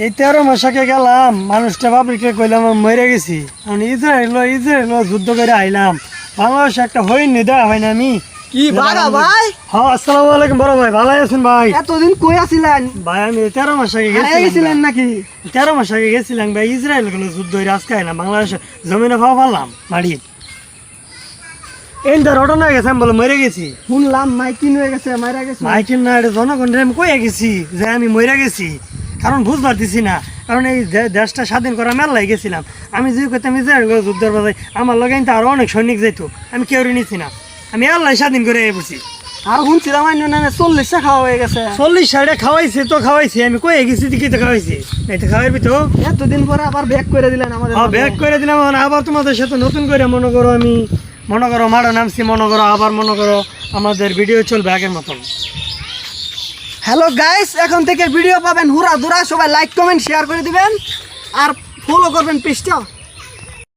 এই তেরো মাসাকে গেলাম মানুষটা বাবরিকে কইলাম মরে গেছি। আমি ইসরায়েল ইসরায়েল যুদ্ধ করে আইলাম। বাংলাদেশে একটা হইনি দেওয়া হয় না আমি। কি বাড়া ভাই? হ্যাঁ আসসালামু আলাইকুম বড় ভাই ভালো আছেন ভাই? এতদিন কই আছিলেন? ভাই আমি তেরো মাস আগে গেছিলেন গেছিলাম নাকি? তেরো মাস আগে গেছিলাম ভাই ইসরায়েলগুলো যুদ্ধ হয়ে আজকে আইলাম বাংলাদেশে জমিনে পাওয়া পারলাম ঘটনা গেছে আমি বলে মরে গেছি। শুনলাম মাইকিন হয়ে গেছে মারা গেছে। মাইকিন না এটা জনগণের আমি কয়ে গেছি যে আমি মরে গেছি। কারণ বুঝবার দিছি না। কারণ এই দেশটা স্বাধীন করা মেলায় গেছিলাম। আমি যে করতাম যুদ্ধের বাজাই আমার লগে কিন্তু আরও অনেক সৈনিক যাইতো। আমি কেউ নিছি না। আমি আল্লাহ স্বাধীন করে পড়ছি আর শুনছিলাম অন্য নামে চল্লিশটা খাওয়া হয়ে গেছে। চল্লিশ সাইডে খাওয়াইছে তো খাওয়াইছে। আমি কয়ে গেছি দেখি তো খাওয়াইছি। এই তো খাওয়াইবি তো। এতদিন পরে আবার ব্যাক করে দিলেন আমাদের। ব্যাক করে দিলাম। আবার তোমাদের সাথে নতুন করে মনে করো আমি। মনে করো মারা নামছি মনে করো আবার মনে করো আমাদের ভিডিও চলবে আগের মতন। হ্যালো গাইস এখন থেকে ভিডিও পাবেন হুরা দুরা। সবাই লাইক কমেন্ট শেয়ার করে দিবেন। আর ফলো করবেন পেজটা